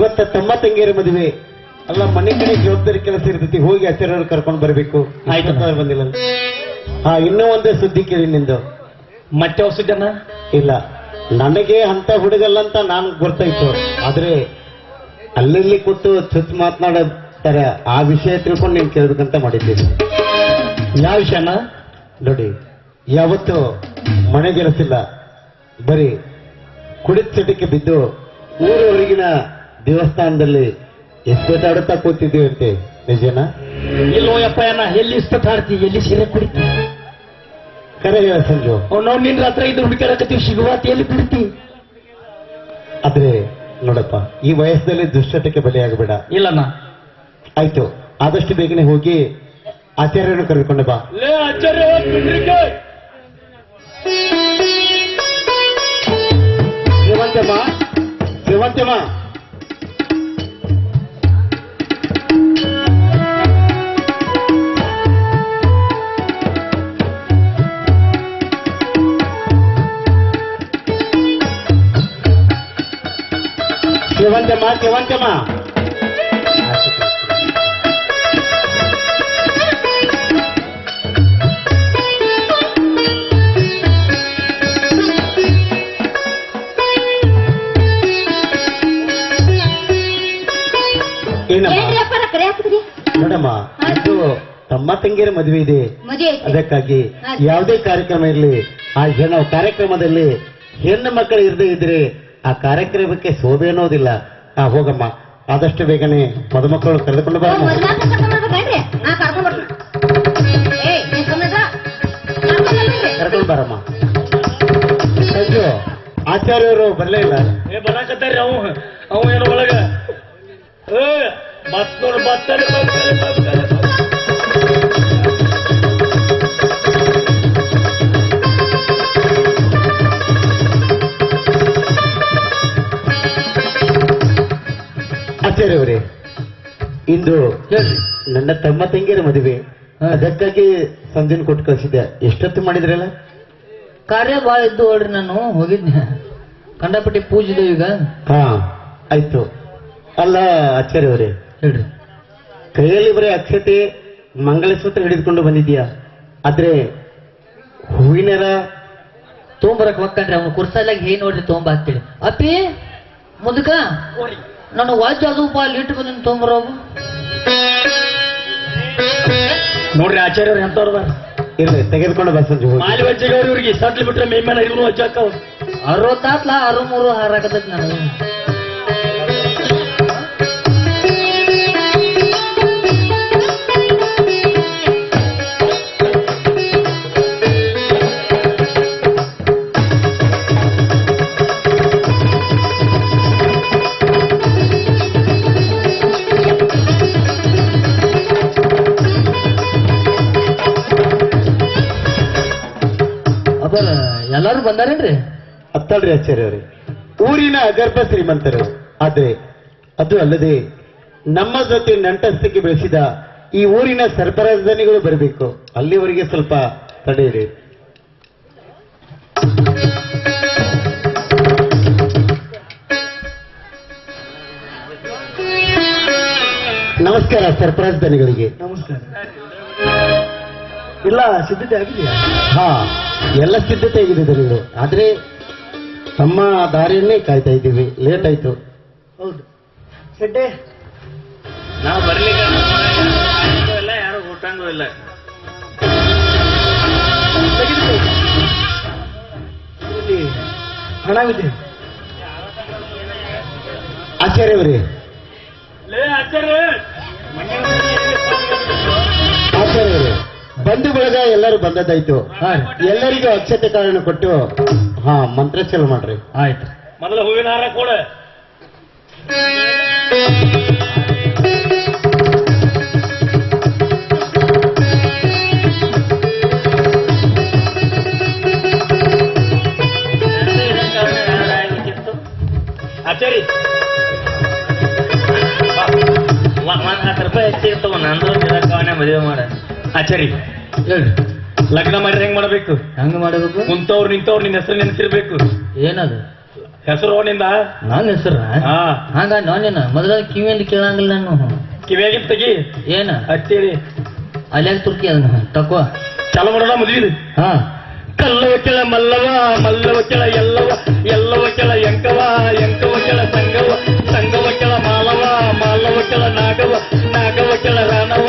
ಇವತ್ತ ತಮ್ಮ ತಂಗಿಯರ ಮದುವೆ. ಅಲ್ಲ ಮನೆ ಕಡೆ ಜವಾಬ್ದಾರಿ ಕೆಲಸ ಇರ್ತೈತಿ ಹೋಗಿ ಆಚಾರ್ಯರು ಕರ್ಕೊಂಡು ಬರಬೇಕು. ಆಯ್ತು. ಬಂದಿಲ್ಲ ಹಾ ಇನ್ನೂ ಒಂದೇ ಸುದ್ದಿ ಕೇಳಿ ನಿಂದು. ಮತ್ತೆ ಹೊಸದನ್ನ ಇಲ್ಲ. ನನಗೆ ಅಂತ ಹುಡುಗಲ್ಲ ಅಂತ ನಾನು ಗೊತ್ತಾಯ್ತು ಆದ್ರೆ ಅಲ್ಲಲ್ಲಿ ಕೊಟ್ಟು ಚುತ್ ಮಾತನಾಡತಾರೆ ಆ ವಿಷಯ ತಿಳ್ಕೊಂಡು ನೀನು ಕೇಳಬೇಕಂತ ಮಾಡಿದ್ದೀನಿ. ಯಾವ ವಿಷಯನ? ನೋಡಿ ಯಾವತ್ತು ಮನೆ ಗೆಲಸಿಲ್ಲ. ಬರೀ ಕುಡಿದ ಚಟಕ್ಕೆ ಬಿದ್ದು ಊರು ಹೊರಗಿನ ದೇವಸ್ಥಾನದಲ್ಲಿ ಎಷ್ಟೊತ್ತಾಡುತ್ತಾ ಕೂತಿದ್ದೀವಿ ಅಂತೆ ನಿಜನಾ? ಇಲ್ಲೋ ಯಪ್ಪ ಅಣ್ಣ ಎಲ್ಲಿ ಇಷ್ಟ ಆಡ್ತಿ ಎಲ್ಲಿ ಸೀರೆ ಕುಡಿತಿ? ಕರೆ ಹೇಳ ಸಂಜು. ನಾವು ನಿನ್ ರಾತ್ರಿ ಇದು ಹುಡುಕಾಡಕತ್ತೀವಿ ಸಿಗುವಾತಿ ಎಲ್ಲಿ ಬಿಡ್ತಿ ಆದ್ರೆ ನೋಡಪ್ಪ ಈ ವಯಸ್ಸಲ್ಲಿ ದುಶ್ಚಟಕ್ಕೆ ಬಲಿಯಾಗಬೇಡ ಇಲ್ಲಣ್ಣ. ಆಯ್ತು ಆದಷ್ಟು ಬೇಗನೆ ಹೋಗಿ ಆಚಾರ್ಯರನ್ನು ಕರೆದುಕೊಂಡು ಬಾ. ಆಚಾರ್ಯ ಶಿವಂತಮ್ಮ ನೋಡಮ್ಮ ಇದು ತಮ್ಮ ತಂಗಿಯರ ಮದುವೆ ಇದೆ. ಅದಕ್ಕಾಗಿ. ಯಾವುದೇ ಕಾರ್ಯಕ್ರಮ ಇರಲಿ ಆ ಜನ ಕಾರ್ಯಕ್ರಮದಲ್ಲಿ ಹೆಣ್ಣು ಮಕ್ಕಳು ಇರದೇ ಇದ್ರೆ ಆ ಕಾರ್ಯಕ್ರಮಕ್ಕೆ ಶೋಭೆ ಅನ್ನೋದಿಲ್ಲ. ಆ ಹೋಗಮ್ಮ ಆದಷ್ಟು ಬೇಗನೆ ಮದುಮಕ್ಕಳು ಕರೆದುಕೊಂಡು ಬರ ಬರಮ್ಮ ಮದ್ವೆ ಆದ್ಮೇಲೆ ಕರ್ಕೊಂಡ್ ಬರಮ್ಮ. ಸಂಜು ಆಚಾರ್ಯರು ಬರಲೇ ಇಲ್ಲ. ಏ ಬರಾಕತ್ತಾರ್ರಿ ಅವು? ಅವು ಏನೋ ಒಳಗ? ಏ ಮತ್ ನೋಡು ಇಂದು ನನ್ನ ತಮ್ಮ ತಂಗಿಯರ ಮದುವೆ. ಅದಕ್ಕಾಗಿ ಸಂಜೆನ ಕೊಟ್ಟು ಕಳಿಸಿದ್ದೆ. ಎಷ್ಟೊತ್ತು ಮಾಡಿದ್ರಲ್ಲ? ಕಾರ್ಯ ಬಾಳ ಇದ್ದು ನೋಡ್ರಿ ನಾನು. ಹೋಗಿದ್ನಿ. ಕಂಡಪಟ್ಟಿ ಪೂಜಿದೆ ಈಗ. ಹಾ ಆಯ್ತು. ಅಲ್ಲ ಆಚಾರ್ಯವರೇ ಹೇಳ್ರಿ. ಕೈಯಲ್ಲಿ ಬರೀ ಅಕ್ಷತೆ ಮಂಗಲಸೂತ್ರ ಹಿಡಿದುಕೊಂಡು ಬಂದಿದ್ಯಾ ಆದ್ರೆ ಹೂವಿನರ ತೊಗೊಂಬರಕ್ ಹೋಗ್ಕಂಡ್ರಿ ಅವನು ಕುರ್ಸಾಲಾಗಿ ಏನ್ ನೋಡ್ರಿ ತೊಗೊಂಬ ಅಂತೇಳಿ. ಅಪ್ಪಿ ಮುದುಕ. ನಾನು ವಾಜ್ ಅದು ಬಾ ಲಿಟ್ ಬಂದಿನ ತೊಗೊಂಬರೋ ನೋಡ್ರಿ ಆಚಾರ್ಯರು ಎಂತವ್ರದ ಇರ್ಲಿ ತೆಗೆದುಕೊಂಡು ಬಸ್ಸಲ್ಲಿ ಹೋಗಿ. ಮಾಲಿ ವಜ್ಜೆಗವ್ರು ಇವ್ರಿಗೆ ಸಟ್ಲಿ ಬಿಟ್ರೆ ಮೇಮ್ಯಾನ ಇವ್ರು ವಜ್ಜಾಕವ್ ಅರವತ್ತಾತ್ಲ ಅರು ಮೂರು ಹಾರಾಕತೈತಿ ನಾನು ಎಲ್ಲಾರು ಬಂದಾರೇನ್ರಿ? ಅತ್ತಲ್ರಿ ಆಚಾರ್ಯವ್ರಿ ಊರಿನ ಅಗರ್ಭ ಶ್ರೀಮಂತರು. ಆದ್ರೆ ಅದು ಅಲ್ಲದೆ ನಮ್ಮ ಜೊತೆ ನಂಟಸ್ತಿಕೆ ಬೆಳೆಸಿದ ಈ ಊರಿನ ಸರ್ಬರಾಜಧಾನಿಗಳು ಬರಬೇಕು. ಅಲ್ಲಿವರೆಗೆ ಸ್ವಲ್ಪ ತಡೆಯಿರಿ ನಮಸ್ಕಾರ ಸರಬರಾಜನಿಗಳಿಗೆ ನಮಸ್ಕಾರ. ಇಲ್ಲ ಸಿದ್ಧತೆ ಆಗಿದೆಯಾ ಹಾ. ಎಲ್ಲ ಸಿದ್ಧತೆ ಆಗಿದೆ ನೀವು ಆದ್ರೆ ತಮ್ಮ ದಾರಿಯನ್ನೇ ಕಾಯ್ತಾ ಇದ್ದೀವಿ. ಲೇಟ್ ಆಯ್ತು. ಹೌದು. ಶೆಡ್ಡೆ ನಾವು ಬರ್ಲಿಕ್ಕೆ ಇಲ್ಲ ಯಾರು ಊಟಂಗೂ ಇಲ್ಲ. ಹಣವಿದೆ ಆಚಾರ್ಯವರೇ ಆಚಾರ್ಯವರೇ ಬಂಧು ಬಳಗ ಎಲ್ಲರೂ ಬಂದದ್ದಾಯ್ತು. ಹಾ. ಎಲ್ಲರಿಗೂ ಅಕ್ಷತೆ ಕಾರಣ ಕೊಟ್ಟು ಹಾ ಮಂತ್ರ ಚಲ ಮಾಡ್ರಿ. ಆಯ್ತು. ಮೊದಲು ಹೂವಿನ ಹಾರ ಕೊಡ. ಹೇಳ್ರಿ ಲಗ್ನ ಮಾಡಿದ್ರೆ ಹೆಂಗ್ ಮಾಡ್ಬೇಕು? ಹೆಂಗ್ ಮಾಡಬೇಕು? ಕುಂತವ್ರು ನಿಂತವ್ರು ನಿನ್ನ ಹೆಸರು ನೆನೆಸಿರ್ಬೇಕು. ಏನದು? ಹೆಸರು ಅವನಿಂದ? ನನ್ನ ಹೆಸರ? ಹಾ. ಹಂಗ ನಾನೇನ? ಮೊದಲ ಕಿವಿಯಿಂದ ಕೇಳಂಗಿಲ್ಲ ನಾನು. ಕಿವಿಯಾಗಿ ತಗಿ. ಏನ? ಹಚ್ಚೇಳಿ ಅಲ್ಯಾಗ ತುರ್ಕಿ ಅದನ್ನ? ತಕೋ. ಚಲ ಮಾಡೋಣ ಮದ್ವಿ ಹಾ. ಕಲ್ಲವ ಕೆಳ ಮಲ್ಲವ ಮಲ್ಲವ ಕೆಳ ಎಲ್ಲವ ಎಲ್ಲವ ಕೆಳ ಎಂಕವ ಎಂಕವ ಕೆಳ ಸಂಗವ ಸಂಗವ ಕೆಳ ಮಾಲವ ಮಾಲವ ಕೆಳ ನಾಗವ ನಾಗವ ಕೆಳ ರಾಣವ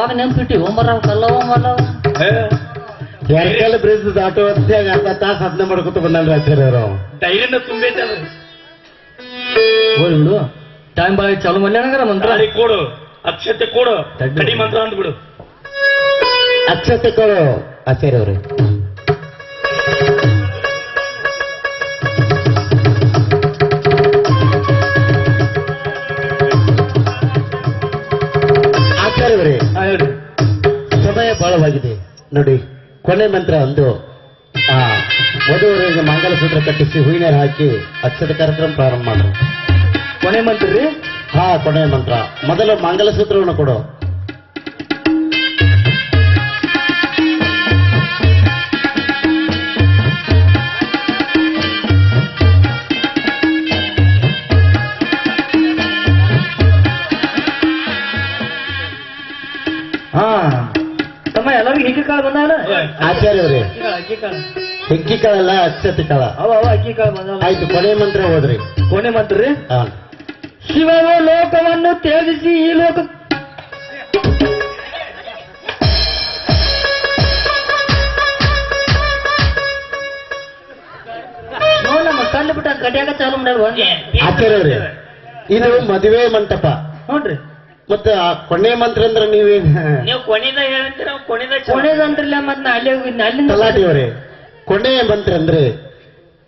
ಇವನ್ ಹೆಸರು ಯಾವಾಗ ನೆನ್ಪಿಟ್ಟಿ ಓಮರ ಕಲ್ಲವ ಮಲ್ಲವ ಏ, ಎರಕಲ್ ಬ್ರಿಡ್ಜ್ ದಾಟೋ ಹೊತ್ನ್ಯಾಗ ಅರ್ಧ ತಾಸು ಅದನ್ನ ಮಾಡ್ಕೊತ ಬಂದಲ್ರಿ ಆಚಾರ್ಯ ಅವರು ಧೈರ್ಯನ ತುಂಬೈತೆ ಅದು ಹೋಯ್ ಬಿಡು ಟೈಮ್ ಬಾಳ ಚಾಲು ಮಾಡ್ಯಾನಂಗಾರ ಮಂತ್ರ ಗಾಳಿ ಕೊಡು ಅಕ್ಷತೆ ಕೊಡು ತಡ್ಡು. ಕಡಿ ಮಂತ್ರ ಅಂದ್ಬಿಡು ಅಕ್ಷತೆ ಕೊಡು ಆಚಾರ್ಯ ಅವರೇ ಬಹಳವಾಗಿದೆ ನೋಡಿ, ಕೊನೆ ಮಂತ್ರ ಒಂದು. ಆ ವಧುವರಿಗೆ ಮಂಗಲಸೂತ್ರ ಕಟ್ಟಿಸಿ ಹೂವಿನ ಹಾಕಿ ಅಕ್ಷತ ಕಾರ್ಯಕ್ರಮ ಪ್ರಾರಂಭ ಮಾಡು. ಕೊನೆ ಮಂತ್ರಿ ಹಾ, ಕೊನೆ ಮಂತ್ರ. ಮೊದಲು ಮಂಗಲಸೂತ್ರವನ್ನು ಕೊಡು. ಹಾ. ತಮ್ಮ ಎಲ್ಲರಿಗೂ ಹಿಕ್ಕಿ ಕಾಳು ಬಂದಾವಲ್ಲ? ಆಚಾರ್ಯ ಅವರೇ ಅಕ್ಕಿ ಕಾಳು ಹೆಕ್ಕಿ ಕಾಳಲ್ಲ ಅಚ್ಚತಿ ಕಾಳ. ಅವ ಅವ ಅಕ್ಕಿ ಕಾಳು ಬಂದಾವ ಆಯ್ತು ಕೊನೆ ಮಂತ್ರ ಹೋದ್ರಿ ಕೊನೆ ಮಂತ್ರ ರೀ? ಶಿವನು ಲೋಕವನ್ನು ತ್ಯಜಿಸಿ ಈ ಲೋಕ ನೋಡಮ್ಮ ಕಂಡು ಬಿಟ್ಟ ಗಡಿಯಾಗ ಚಾಲು ಮಾಡ್ಯಾವ. ಆಚಾರ್ಯವ್ರಿ ಆಚಾರ್ಯ ಅವರೇ ಇದು ಮದುವೆ ಮಂಟಪ. ನೋಡ್ರಿ ಮತ್ತೆ ಆ ಕೊನೆ ಮಂತ್ರ ಅಂದ್ರೆ ನೀವೇನ್ ನೀವು ಕೊನೆದ ಹೇಳ್ತೀರ ಕೊನೆದ ಕೊನೆದಂದ್ರಲ್ಲ ಮತ್ ನಾ ಅಲ್ಲೇ ಹೋಗಿದ್ನ ಅಲ್ಲಿಂದ ಕೊನೆಯ ಮಂತ್ರ ಅಂದ್ರೆ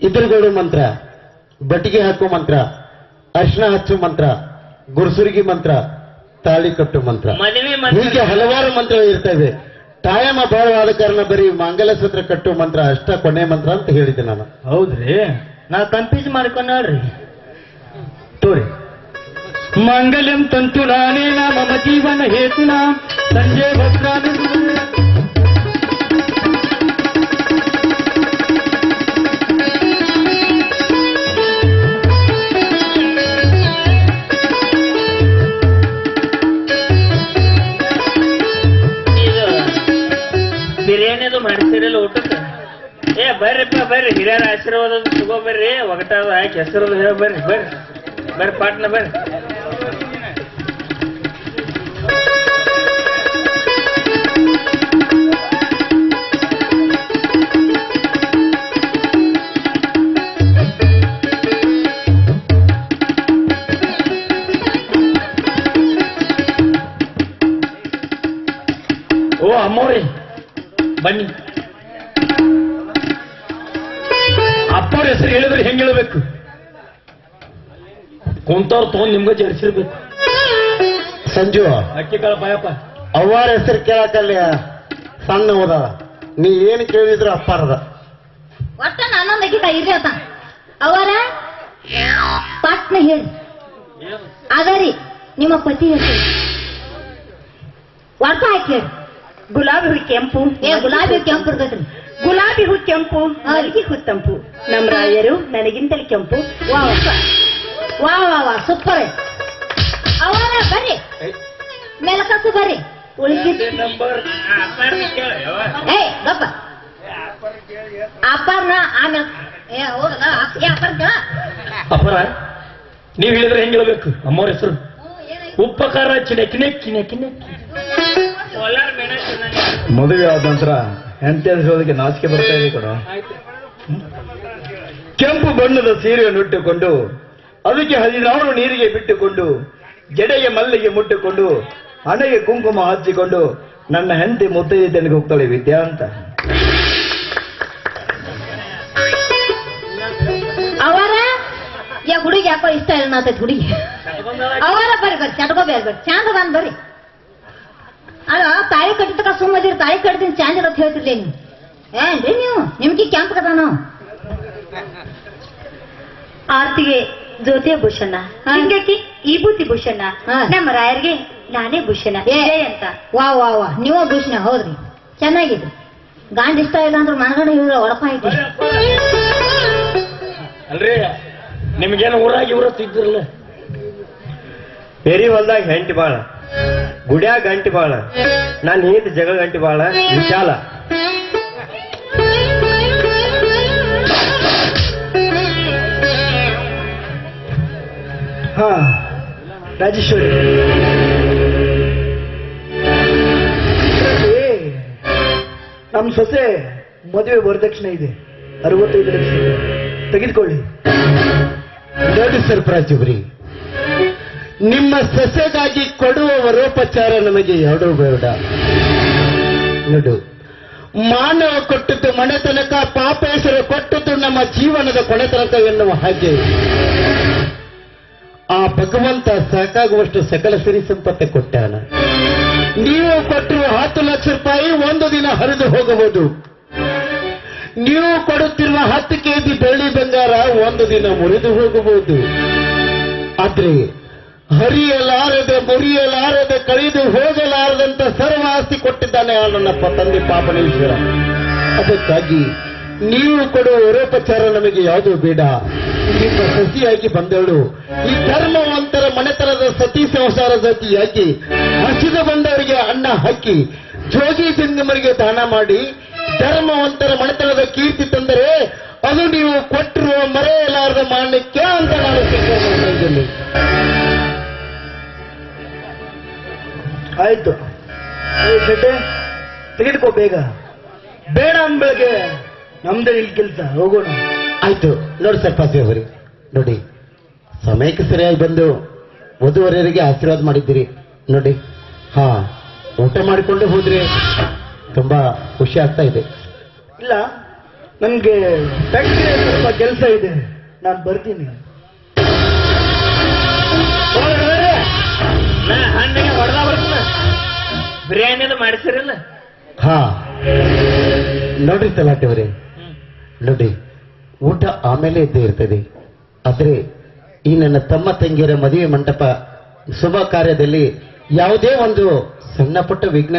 ಇದ್ರಗೋಡು ಮಂತ್ರ ಬಟ್ಟಿಗೆ ಹಾಕೋ ಮಂತ್ರ ಅರ್ಶನ ಹಚ್ಚು ಮಂತ್ರ ಗುರುಸುರಿಗಿ ಮಂತ್ರ ತಾಳಿ ಕಟ್ಟು ಮಂತ್ರ. ಮದುವೆ ಹೀಗೆ ಹಲವಾರು ಮಂತ್ರಗಳು ಇರ್ತವೆ ತಾಯಮ್ಮ ಬಹಳವಾದ ಕಾರಣ ಬರೀ ಮಂಗಲಸೂತ್ರ ಕಟ್ಟೋ ಮಂತ್ರ ಅಷ್ಟ ಕೊನೆ ಮಂತ್ರ ಅಂತ ಹೇಳಿದ್ದೆ ನಾನು. ಹೌದ್ರಿ? ನಾ ಕನ್ಫ್ಯೂಸ್ ಮಾಡ್ಕೊಂಡ್ರಿ ತೋರಿ. ಮಂಗಲ್ಯಂ ತಂತು ನಾನೇ ಮಮ ಜೀವನ ಹೇತುನ ಸಂಜೆ ಭದ್ರಾನ ಇದು ಬಿರಿಯಾನಿದು ಮಾಡ್ತೀರಲ್ಲ ಊಟಕ್ಕೆ? ಏ ಬರ್ರಿಪ್ಪ ಬರ್ರಿ. ಹಿರಿಯರ ಆಶೀರ್ವಾದ ತಗೋ ಬರ್ರಿ. ಒಗಟಾದ ಹಾಕಿ ಹೆಸರು ಹೇಳ, ಬರ್ರಿ ಬರ್ರಿ. ಬರ್ರಿ, ಪಾಟ್ನ ಬರ್ರಿ. ಬನ್ನಿ. ಅಪ್ಪರ ಹೆಸರು ಹೇಳಿದ್ರೆ ಹೆಂಗ್ ಹೇಳಬೇಕು? ಕುಂತವ್ರು ತಗೊಂಡ್ ನಿಮ್ಗೆ ಜಡಿಸಿರ್ಬೇಕು ಸಂಜು ಅಕ್ಕಿ ಕಾಳ ಪಾಯಪ್ಪ. ಅವ್ವಾರ ಹೆಸರು ಕೇಳಕಲ್ಲ ಸಣ್ಣ ಹೋದ ನೀ ಏನು ಕೇಳಿದ್ರು ಅಪ್ಪಾರದ. ಒಟ್ಟ ನಾನೊಂದು ಅಕ್ಕಿತ ಇರ್ರಿ ಆತ ಅವರ ಪಾಟ್ನ ಹೇಳಿ. ಅದರಿ ನಿಮ್ಮ ಪತಿ ಹೆಸರು. ಒಟ್ಟ ಹಾಕಿ ಹೇಳಿ. ಗುಲಾಬಿ ಹೂ ಕೆಂಪು ಏ ಗುಲಾಬಿ ಕೆಂಪು ಇರ್ತೈತ್ರಿ ಗುಲಾಬಿ ಹೂ ಕೆಂಪು ಮಲ್ಲಿಗೆ ಹೂ ತಂಪು ನಮ್ಮ ರಾಯರು ನನಗಿಂತಲೇ ಕೆಂಪು. ವಾ ವಾ ವಾ. ವಾ ಸೂಪರ್ ಅವರ ಬರ್ರಿ. ಮೇಲಕತ್ತು ಬರ್ರಿ ನಂಬರ್ ಏಯ್ ಗಪ್ಪ. ಅಪ್ಪಾರ್ನ ಆಮೇಲೆ ಏ. ಹೋಗಲ್ಲ. ಏ ಅಪ್ಪಾರ್ ಕೇಳ. ಅಪ್ಪರ ನೀವು ಹೇಳಿದ್ರೆ ಹೆಂಗ್ ಹೇಳ್ಬೇಕು ಅಮ್ಮವ್ರ ಹೆಸರು. ಉಪಕಾರ ಚಿಣಕಿ ನೆಕ್ಕಿ ನೆಕ್ಕಿ ನೆಕ್ಕಿ ಮದುವೆ ಆದ ನಂತರ ಹೆಂಡತಿ ಹೇಳೋದಕ್ಕೆ ನಾಚಿಕೆ ಬರ್ತಾ ಇದೆ ಕೂಡ ಕೆಂಪು ಬಣ್ಣದ ಸೀರೆಯನ್ನು ಇಟ್ಟುಕೊಂಡು ಅದಕ್ಕೆ ಹದಿನಾರು ನೀರಿಗೆ ಬಿಟ್ಟುಕೊಂಡು ಜಡೆಗೆ ಮಲ್ಲಿಗೆ ಮುಟ್ಟುಕೊಂಡು ಹಣೆಗೆ ಕುಂಕುಮ ಹಚ್ಚಿಕೊಂಡು ನನ್ನ ಹೆಂಡತಿ ಮುತ್ತೈದನಿಗೆ ಹೋಗ್ತಾಳೆ ವಿದ್ಯಾ ಅಂತ. ಅವರ? ಯಾ ಹುಡುಗಿ ಯಾಕೋ ಇಷ್ಟ ಇಲ್ಲ ಹುಡುಗಿ. ಅವರ ಬರ್ರಿ ಬರ್ರಿ ಬೇರೆ ಬರ್ರಿ ಚಂದ ಬಂದ್ ಬರ್ರಿ ಅಲ್ಲ ತಾಯಿ ಕಟ್ಟಿದ ಸುಮ್ಮದಿರಿ ತಾಳಿ ಕಟ್ತೀನಿ ಚಂದ ಇರತ್ ಹೇಳ್ತಿರ್ಲಿ ನೀವು ಏನ್ರಿ ನೀವು? ನಿಮ್ಗೆ ಕೆಂಪ್ ಕದಾನು? ಆರ್ತಿಗೆ ಜ್ಯೋತಿಯ ಭೂಷಣ. ಹಿಂಗಕ್ಕೆ ಈ ಬೂತಿ ಭೂಷಣ ಹಾ. ನಮ್ಮ ರಾಯರ್ಗೆ ನಾನೇ ಭೂಷಣ ಅಂತ. ವಾ ವಾ ವಾ. ನೀವ ಭೂಷಣ ಹೌದ್ರಿ. ಚೆನ್ನಾಗಿದೆ. ಗಾಂಡ್ ಇಷ್ಟ ಇಲ್ಲ ಅಂದ್ರೆ ಮನಗಂಡ ಇವ್ರ ಒಳಪ ಐತಿ ಅಲ್ರಿ ನಿಮ್ಗೇನು ಊರಾಗಿ ಇವ್ರ ತಿದ್ದಿರಲ್ಲ ಬೇರೆ ಹೊಲ್ದಾಗ ಹೆಂಟಿ ಬಾಳ. ಗುಡ್ಯಾಗ ಗಂಟಿ ಬಾಳ. ನಾನು ನೀತ್ ಜಗಳ ಗಂಟಿ ಬಾಳ. ವಿಶಾಲ. ಹಾ, ರಾಜೇಶ್ವರಿ. ನಮ್ಮ ನಮ್ ಸೊಸೆ ಮದುವೆ ವರದಕ್ಷಿಣೆ ಇದೆ. ಅರವತ್ತೈದು ಲಕ್ಷ ತೆಗೆದುಕೊಳ್ಳಿ. ಸರ್ಪ್ರೈಸ್ ಅವರಿ ನಿಮ್ಮ ಸಸ್ಯಗಾಗಿ ಕೊಡುವ ವರೋಪಚಾರ ನಮಗೆ ಎರಡೂ ಬೇಡ. ನೋಡು, ಮಾನವ ಕೊಟ್ಟದ್ದು ಮನೆತನಕ, ಪಾಪೇಶ್ವರ ಕೊಟ್ಟದ್ದು ನಮ್ಮ ಜೀವನದ ಕೊನೆತನಕ ಎನ್ನುವ ಹಾಗೆ. ಆ ಭಗವಂತ ಸಾಕಾಗುವಷ್ಟು ಸಕಲ ಸಿರಿ ಸಂಪತ್ತೆ ಕೊಟ್ಟಾನ. ನೀವು ಕೊಟ್ಟರು ಹತ್ತು ಲಕ್ಷ ರೂಪಾಯಿ ಒಂದು ದಿನ ಹರಿದು ಹೋಗಬಹುದು. ನೀವು ಕೊಡುತ್ತಿರುವ ಹತ್ತು ಕೆಜಿ ಬೆಳ್ಳಿ ಬಂಗಾರ ಒಂದು ದಿನ ಮುರಿದು ಹೋಗಬಹುದು. ಆದ್ರೆ ಹರಿಯಲಾರದೆ ಮುರಿಯಲಾರದೆ ಕಳೆದು ಹೋಗಲಾರದಂತ ಸರ್ವ ಆಸ್ತಿ ಕೊಟ್ಟಿದ್ದಾನೆ ನನ್ನಪ್ಪ ತಂದೆ ಪಾಪನೇಶ್ವರ ಅದಕ್ಕಾಗಿ ನೀವು ಕೊಡುವ ವರೋಪಚಾರ ನಮಗೆ ಯಾವುದು ಬೇಡ. ನಿಮ್ಮ ಸಸಿಯಾಗಿ ಬಂದವಳು ಈ ಧರ್ಮವಂತರ ಮನೆತನದ ಸತಿ ಸಂಸಾರ ಸತಿಯಾಗಿ ಹಸಿದ ಬಂದವರಿಗೆ ಅನ್ನ ಹಾಕಿ, ಜೋಗಿ ಜಂಗಮರಿಗೆ ದಾನ ಮಾಡಿ, ಧರ್ಮವಂತರ ಮನೆತನದ ಕೀರ್ತಿ ತಂದರೆ ಅದು ನೀವು ಕೊಟ್ಟಿರುವ ಮರೆಯಲಾರದ ಮಾನ್ಯಕ್ಕೆ ಅಂತ ನಾನು ಆಯ್ತು. ಶೆಟ್ಟೆ ತೆಗೆದುಕೋ ಬೇಗ. ಬೇಡ ಅಂದ್ಬೆಳಗ್ಗೆ ನಮ್ದೇ ಇಲ್ಲಿ ಕೆಲಸ ಹೋಗೋಣ. ಆಯ್ತು. ನೋಡಿ ಸರ್ಪಾಸಿ ಅವರಿ ನೋಡಿ ಸಮಯಕ್ಕೆ ಸರಿಯಾಗಿ ಬಂದು ವಧುವರೆಯರಿಗೆ ಆಶೀರ್ವಾದ ಮಾಡಿದ್ದೀರಿ. ನೋಡಿ ಹಾ ಊಟ ಮಾಡಿಕೊಂಡು ಹೋದ್ರೆ ತುಂಬಾ ಖುಷಿ ಆಗ್ತಾ ಇದೆ. ಇಲ್ಲ ನನಗೆ ಫ್ಯಾಕ್ಟ್ರಿ ಸ್ವಲ್ಪ ಕೆಲಸ ಇದೆ. ನಾನು ಬರ್ತೀನಿ. ಹಣ್ಣಿಗೆ ಹೊಡೆದ ಬರ್ತಾನ ಬಿರಿಯಾನಿದು ಮಾಡಿಸಿರಲ್ಲ? ಹಾ. ನೋಡ್ರಿ ತಲಾಟೆ ನೋಡ್ರಿ ನೋಡಿ ಊಟ ಆಮೇಲೆ ಇದ್ದೇ ಇರ್ತದೆ. ಆದ್ರೆ ಈ ನನ್ನ ತಮ್ಮ ತಂಗಿಯರ ಮದುವೆ ಮಂಟಪ ಶುಭ ಕಾರ್ಯದಲ್ಲಿ ಯಾವುದೇ ಒಂದು ಸಣ್ಣ ಪುಟ್ಟ ವಿಘ್ನ